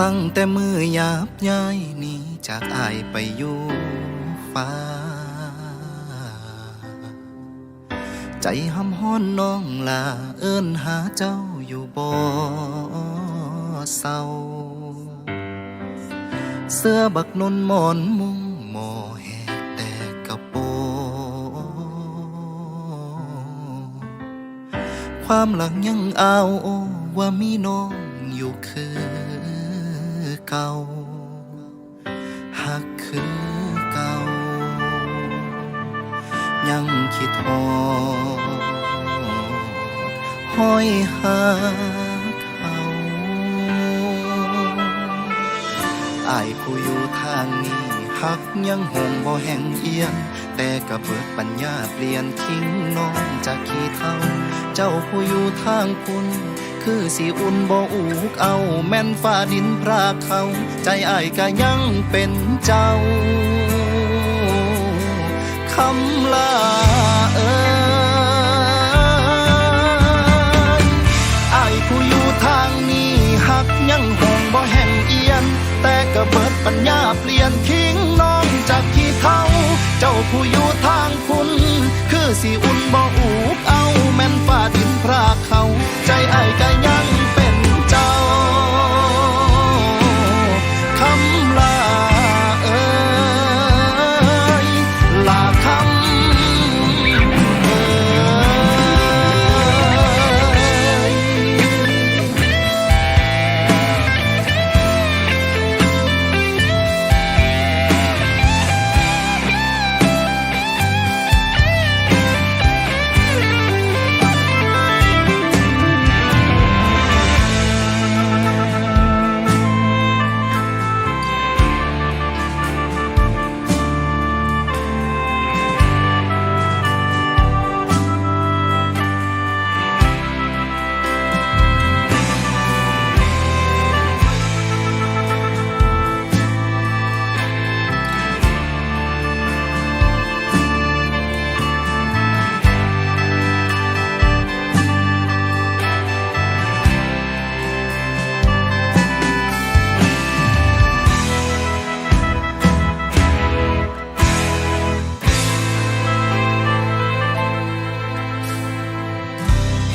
ตั้งแต่มือหยาบย้ายนี้จากอายไปอยู่ฟ้า ใจหำห้อนน้องลาเอิ้นหาเจ้าอยู่บ่เศร้า เสื้อบักนนหมอนมุงหมอแหกแต่กระโปงความหลังยังเอาวโอว่ามีน้องอยู่คือ เก่าหักคือเก่า ยังคิดหอดห้อยหาเขาอายผู้อยู่ทางนี้หักยังหงบ่แห่งเอียงแต่ก็เบิดปัญญาเปลี่ยนทิ้งน้องจากขี้เท่า เจ้าผู้อยู่ทางคุณ คือสิอุ่นบ่อูกเอาแม่นฟ้าดินพราเขา ใจอายก็ยังเป็นเจ้าคำลาเอ่ยอายผู้อยู่ทางนี้หักยังหงบ่แห่งเอียน แต่ก็เบิดปัญญาเปลี่ยนทิ้งน้องจากที่เท่า เจ้าผู้อยู่ทางคุณ คือสิอุ่นบ่อูกเอา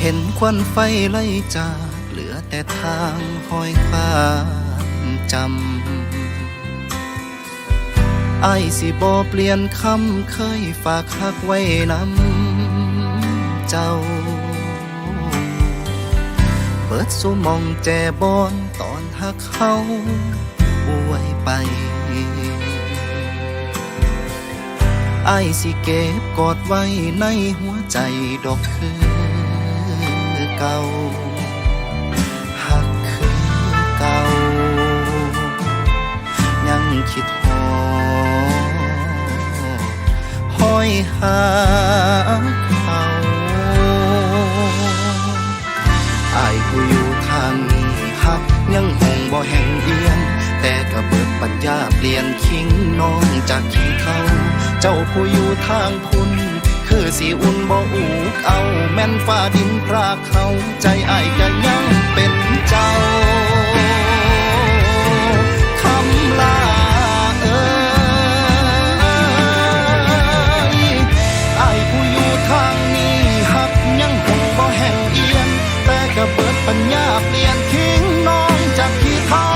เห็นควันไฟไล่จากเหลือแต่ทางห้อยความจำไอ้สิบอเปลี่ยนคำเคยฝากหักไว้นำเจ้าเปิดสุมองแจบอนตอนหักเขาป่วยไปไอ้สิเก็บกอดไว้ในหัวใจดอกคือ เก่าหักคือเก่า ยังคิดหอห้อยหาเขาอายผู้อยู่ทางนี้หักยังหงบ่แห่งเอียนแต่ก็เบิดปัญญาเปลี่ยนคิงน้องจากขี้เขา เจ้าผู้อยู่ทางพุ่น คือสีอุ่นบ่อูกเอา แม่นฝ้าดินพราเขาใจไอ้ก็ยังเป็นเจ้าคำลาเอ้ยไอ้ผู้อยู่ทางนี้หักยังคงบ่แห่งเอียน แต่กระเบิดปัญญาเปลี่ยนทิ้งน้องจากที่ท้อ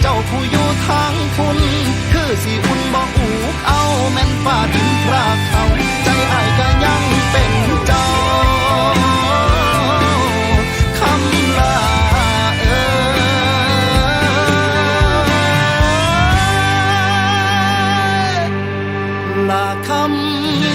เจ้าผู้อยู่ทางคุณ คือสีอุ่นบ่อูกเอา แม่นฝ้าดิน come.